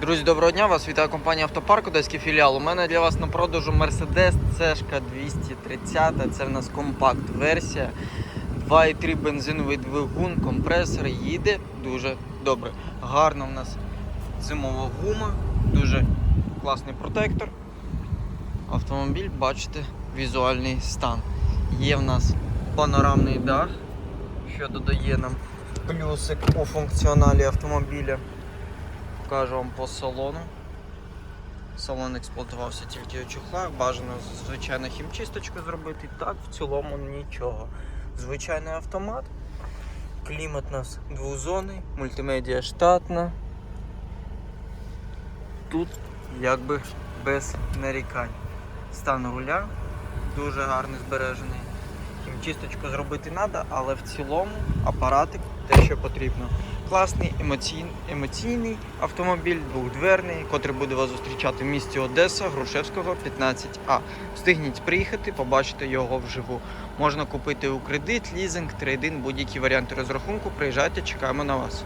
Друзі, доброго дня! Вас вітає компанія Автопарк, Одеський філіал. У мене для вас на продажу Mercedes C 230. Це в нас компакт-версія. 2,3 бензиновий двигун, компресор їде дуже добре. Гарна в нас зимова гума, дуже класний протектор. Автомобіль, бачите, візуальний стан. Є в нас панорамний дах, що додає нам плюсик у функціоналі автомобіля. Покажу вам по салону. Салон експлуатувався тільки у чохлах, бажано звичайно хімчисточку зробити. Так, в цілому нічого. Звичайний автомат. Клімат у нас двозонний, мультимедіа штатна. Тут якби без нарікань. Стан руля дуже гарно збережений. Хімчисточку зробити треба, але в цілому апаратик те, що потрібно. Класний емоційний, емоційний автомобіль, двохдверний, котрий буде вас зустрічати в місті Одеса, Грушевського, 15А. Встигніть приїхати, побачити його вживу. Можна купити у кредит, лізинг, трейдин, будь-які варіанти розрахунку. Приїжджайте, чекаємо на вас.